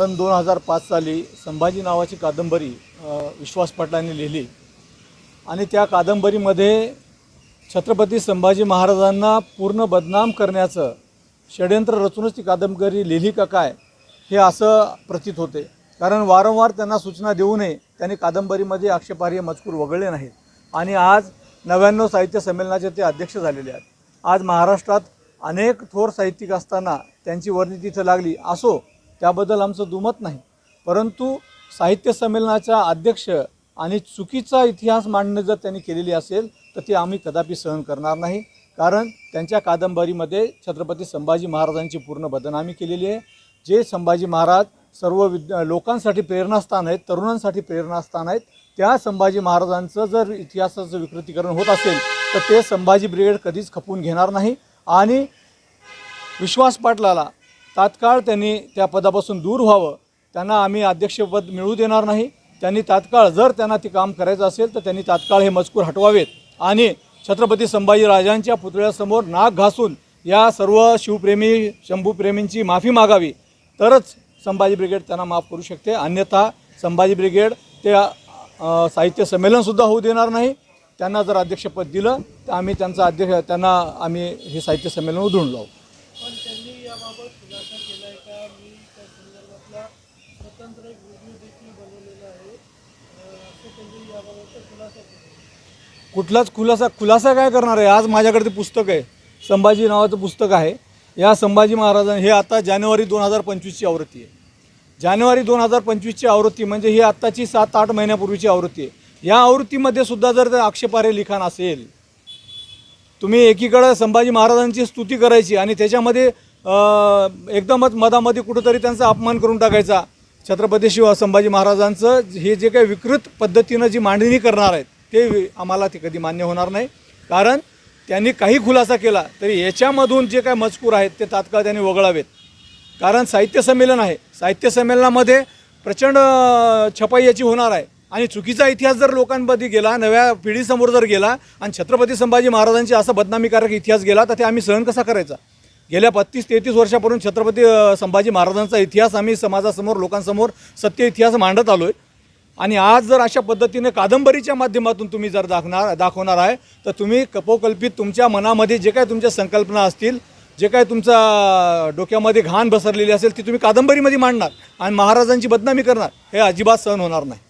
सन दोन हजार पाच साली संभाजी नावाची कादंबरी विश्वास पाटलांनी लिहिली. आणि त्या कादंबरीमध्ये छत्रपती संभाजी महाराजांना पूर्ण बदनाम करण्याचं षड्यंत्र रचूनच ती कादंबरी लिहिली का काय हे असं प्रतीत होते. कारण वारंवार त्यांना सूचना देऊनही त्यांनी कादंबरीमध्ये आक्षेपार्ह मजकूर वगळले नाहीत. आणि आज नव्याण्णव साहित्य संमेलनाचे ते अध्यक्ष झालेले आहेत. आज महाराष्ट्रात अनेक थोर साहित्यिक असताना त्यांची वर्णी तिथं लागली. असो त्याबद्दल आमचं दुमत नाही. परंतु साहित्य संमेलनाचा अध्यक्ष आणि चुकीचा इतिहास मांडणं जर त्यांनी केलेली असेल तर ते आम्ही कदापि सहन करणार नाही. कारण त्यांच्या कादंबरीमध्ये छत्रपती संभाजी महाराजांची पूर्ण बदनामी केलेली आहे. जे संभाजी महाराज सर्व विद लोकांसाठी प्रेरणास्थान आहेत तरुणांसाठी प्रेरणास्थान आहेत त्या संभाजी महाराजांचं जर इतिहासाचं विकृतीकरण होत असेल तर ते संभाजी ब्रिगेड कधीच खपवून घेणार नाही. आणि विश्वास पाटलाला तात्काळ त्यांनी त्या पदापासून दूर व्हावं. त्यांना आम्ही अध्यक्षपद मिळू देणार नाही. त्यांनी तात्काळ जर त्यांना ते काम करायचं असेल तर त्यांनी तात्काळ हे मजकूर हटवावेत. आणि छत्रपती संभाजीराजांच्या पुतळ्यासमोर नाक घासून या सर्व शिवप्रेमी शंभूप्रेमींची माफी मागावी. तरच संभाजी ब्रिगेड त्यांना माफ करू शकते. अन्यथा संभाजी ब्रिगेड ते साहित्य संमेलनसुद्धा होऊ देणार नाही. त्यांना जर अध्यक्षपद दिलं तर आम्ही त्यांचा अध्यक्ष त्यांना आम्ही हे साहित्य संमेलन उधळून लावू पण त्यांनी याबाबत खुलासा केला आहे का मी त्या संदर्भातला स्वतंत्र एक व्हिडिओ देखील बनवलेला आहे. असं त्यांनी याबाबतचा खुलासा केला कुठलाच खुलासा खुलासा काय करणार आहे? आज माझ्याकडे ते पुस्तक आहे. संभाजी नावाचं पुस्तक आहे. या संभाजी महाराजां हे आता जानेवारी दोन हजार पंचवीसची आवृत्ती आहे. जानेवारी दोन हजार पंचवीसची आवृत्ती म्हणजे ही आत्ताची सात आठ महिन्यापूर्वीची आवृत्ती आहे. या आवृत्तीमध्ये सुद्धा जर आक्षेपारे लिखाण असेल तुम्ही एकीकडं संभाजी महाराजांची स्तुती करायची आणि त्याच्यामध्ये एकदमच मधामध्ये कुठंतरी त्यांचा अपमान करून टाकायचा छत्रपती शिवा संभाजी महाराजांचं हे जे काही विकृत पद्धतीनं जी मांडणी करणार आहेत ते आम्हाला ते कधी मान्य होणार नाही. कारण त्यांनी काही खुलासा केला तरी याच्यामधून जे काही मजकूर आहेत ते तात्काळ त्यांनी वगळावेत. कारण साहित्य संमेलन आहे. साहित्य संमेलनामध्ये प्रचंड छपाई याची होणार आहे. आणि चुकीचा इतिहास जर लोकांमध्ये गेला नव्या पिढीसमोर जर गेला आणि छत्रपती संभाजी महाराजांची असा बदनामीकारक इतिहास गेला तर ते आम्ही सहन कसा करायचा? गेल्या बत्तीस तेहतीस वर्षापर्यंत छत्रपती संभाजी महाराजांचा इतिहास आम्ही समाजासमोर लोकांसमोर सत्य इतिहास मांडत आलो आहे आणि आज जर अशा पद्धतीने कादंबरीच्या माध्यमातून तुम्ही जर दाखणार दाखवणार आहे तर तुम्ही कपोकल्पित तुमच्या मनामध्ये जे काय तुमच्या संकल्पना असतील जे काय तुमचा डोक्यामध्ये घाण बसरलेली असेल ती तुम्ही कादंबरीमध्ये मांडणार आणि महाराजांची बदनामी करणार हे अजिबात सहन होणार नाही